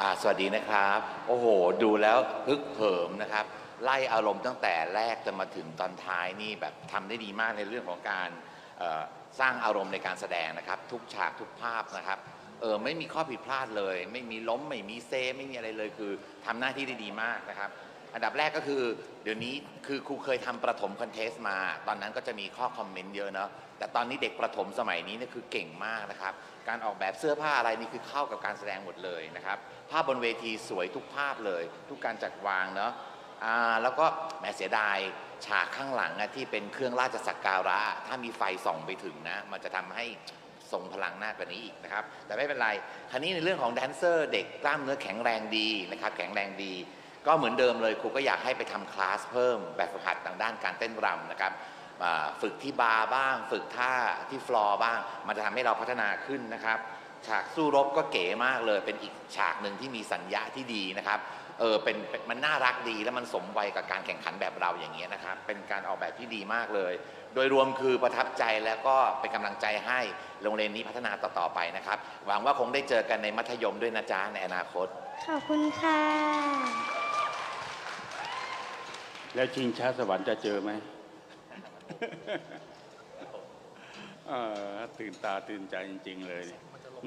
อ่าสวัสดีนะครับ โอ้โห ดูแล้วฮึกเหิมนะครับ ไล่อารมณ์ตั้งแต่แรกจนมาถึงตอนท้ายนี่แบบทำได้ดีมากในเรื่องของการเอ่อสร้างอารมณ์ในการแสดงนะครับ ทุกฉากทุกภาพนะครับเออไม่มีข้อผิดพลาดเลย ไม่มีล้มไม่มีเซไม่มีอะไรเลยคือทำหน้าที่ได้ดีมากนะครับ อันดับแรกก็คือ เดี๋ยวนี้คือครูเคยทำประถมคอนเทสต์มา ตอนนั้นก็จะมีข้อคอมเมนต์เยอะเนาะแต่ตอนนี้เด็กประถมสมัยนี้เนี่ยคือเก่งมากนะครับ การออกแบบเสื้อผ้าอะไรนี่คือเข้ากับการแสดงหมดเลยนะครับภาพบนเวทีสวยทุกภาพเลย ทุกการจัดวางเนาะอ่าแล้วก็แหมเสียดายฉากข้างหลังอะที่เป็นเครื่องราชสักการะ ถ้ามีไฟส่องไปถึงนะ มันจะทำให้ทรงพลังหน้ากว่านี้อีกนะครับ แต่ไม่เป็นไร คราวนี้ในเรื่องของแดนเซอร์ เด็กกล้ามเนื้อแข็งแรงดีนะครับ แข็งแรงดี ก็เหมือนเดิมเลยครูก็อยากให้ไปทำคลาสเพิ่มแบบฝึกหัดทางด้านการเต้นรำนะครับฝึกที่บาร์บ้าง ฝึกท่าที่ฟลอร์บ้าง มันจะทำให้เราพัฒนาขึ้นนะครับฉากสู้รบก็เก๋มากเลย เป็นอีกฉากหนึ่งที่มีสัญญาที่ดีนะครับเออเป็นเป็นมันน่ารักดีแล้วมันสมวัยกับการแข่งขันแบบเราอย่างเงี้ยนะครับ เป็นการออกแบบที่ดีมากเลย โดยรวมคือประทับใจแล้วก็เป็นกำลังใจให้โรงเรียนนี้พัฒนาต่อๆไปนะครับ หวังว่าคงได้เจอกันในมัธยมด้วยนะจ๊ะในอนาคต ขอบคุณค่ะ แล้วชิงช้าสวรรค์จะเจอไหมตื่นตาตื่นใจจริง ๆ เลย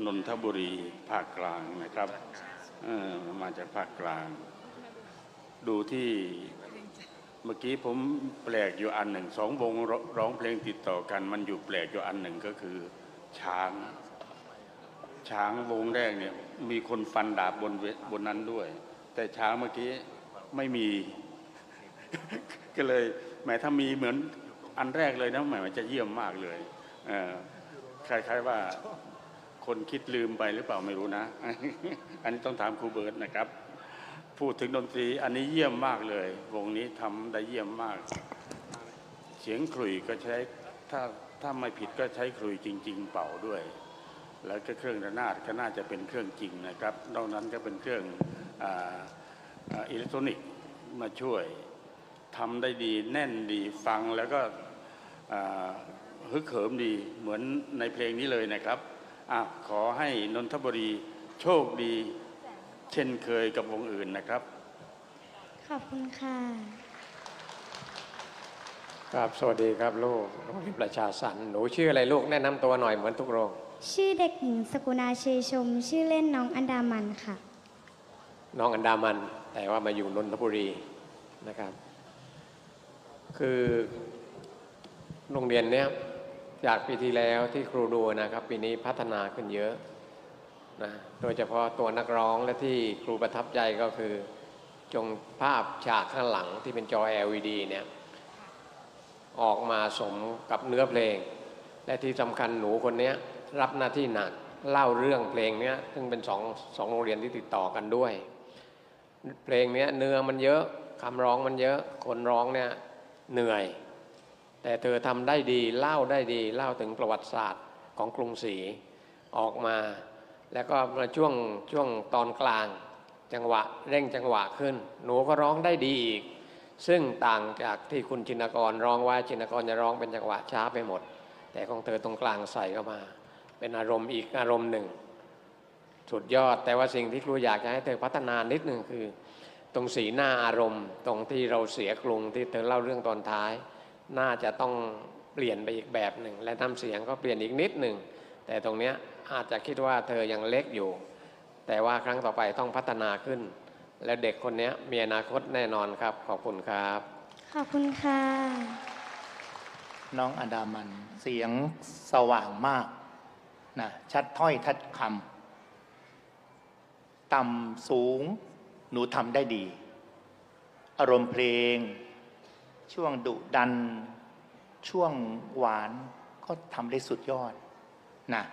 นนทบุรีภาคกลางนะครับมาจากภาคกลาง ดูที่เมื่อกี้ผมแปลกอยู่อันหนึ่งสองวงร้องเพลงติดต่อกัน มันอยู่แปลกอยู่อันหนึ่งก็คือ ช้าง ช้างวงแรกเนี่ย มีคนฟันดาบบนเวบนนั้นด้วย แต่ช้างเมื่อกี้ไม่มี ก็เลยแหมถ้ามีเหมือนอันแรกเลยนะแหมจะเยี่ยมมากเลยคล้ายๆว่าคนคิดลืมไปหรือเปล่าไม่รู้นะ อันนี้ต้องถามครูเบิร์ตนะครับ พูดถึงดนตรีอันนี้เยี่ยมมากเลย วงนี้ทำได้เยี่ยมมาก เสียงขลุ่ยก็ใช้ถ้าถ้าไม่ผิดก็ใช้ขลุ่ยจริง ๆ เป่าด้วย แล้วก็เครื่องระนาดก็น่าจะเป็นเครื่องจริงนะครับ นอกนั้นก็เป็นเครื่องอ,อิเล็กทรอนิกส์มาช่วย ทำได้ดีแน่นดีฟังแล้วก็อ่าฮึกเหิมดีเหมือนในเพลงนี้เลยนะครับอะขอให้นนทบุรีโชคดี เช่นเคยกับวงอื่นนะครับ ขอบคุณค่ะครับสวัสดีครับลูกโรงเรียนประชาสันหนูชื่ออะไรลูกแนะนำตัวหน่อยเหมือนทุกโรงชื่อเด็กหญิงสกุณาเชยชม ชื่อเล่นน้องอันดามันค่ะ น้องอันดามัน แต่ว่ามาอยู่นนทบุรีนะครับ คือโรงเรียนเนี้ยจากปีที่แล้วที่ครูดูนะครับ ปีนี้พัฒนาขึ้นเยอะนะโดยเฉพาะตัวนักร้องและที่ครูประทับใจก็คือจงภาพฉากข้างหลังที่เป็นจอ LED เนี่ยออกมาสมกับเนื้อเพลง และที่สำคัญหนูคนนี้รับหน้าที่หนักเล่าเรื่องเพลงเนี้ยซึ่งเป็นสองสองโรงเรียนที่ติดต่อกันด้วย เพลงเนี้ยเนื้อมันเยอะคำร้องมันเยอะ คนร้องเนี่ย เหนื่อย แต่เธอทำได้ดีเล่าได้ดีเล่าถึงประวัติศาสตร์ของกรุงศรีออกมา แล้วก็มาช่วงช่วงตอนกลางจังหวะเร่งจังหวะขึ้น หนูก็ร้องได้ดีอีก ซึ่งต่างจากที่คุณชินกรร้องว่าชินกรจะร้องเป็นจังหวะช้าไปหมด แต่ของเธอตรงกลางใส่เข้ามา เป็นอารมณ์อีกอารมณ์หนึ่ง สุดยอดแต่ว่าสิ่งที่ครูอยากจะให้เธอพัฒนานิดหนึ่งคือ ตรงสีหน้าอารมณ์ ตรงที่เราเสียกรุงที่เธอเล่าเรื่องตอนท้าย น่าจะต้องเปลี่ยนไปอีกแบบหนึ่ง และน้ำเสียงก็เปลี่ยนอีกนิดหนึ่ง แต่ตรงเนี้ยอาจจะคิดว่าเธอยังเล็กอยู่ แต่ว่าครั้งต่อไปต้องพัฒนาขึ้น และเด็กคนนี้มีอนาคตแน่นอนครับ ขอบคุณครับ ขอบคุณค่ะ น้องอดามันเสียงสว่างมากนะชัดถ้อยทัดคำต่ำสูง หนูทำได้ดี อารมณ์เพลง ช่วงดุดัน ช่วงหวานก็ทำได้สุดยอดนะ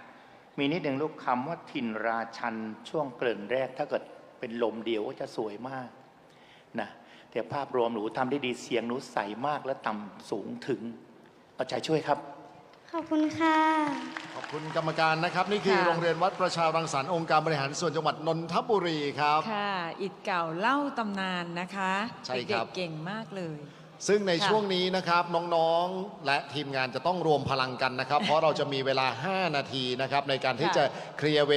มีนิดหนึ่งลูกคำว่าถิ่นราชันช่วงเกริ่นแรก ถ้าเกิดเป็นลมเดียวก็จะสวยมากนะแต่ภาพรวมหนูทำได้ดีเสียงหนูใสมากและต่ำสูงถึงเอาใจช่วยครับ ขอบคุณค่ะ ขอบคุณกรรมการนะครับ นี่คือค่ะ โรงเรียนวัดประชารังสรรค์องค์การบริหารส่วนจังหวัดนนทบุรีครับ ค่ะ อิฐเก่าเล่าตำนานนะคะใช่ครับ เด็กๆเก่งมากเลย ซึ่งในค่ะ ช่วงนี้นะครับน้องๆ และทีมงานจะต้องรวมพลังกันนะครับ เพราะเราจะมีเวลา 5 นาทีนะครับในการที่จะเคลียร์เว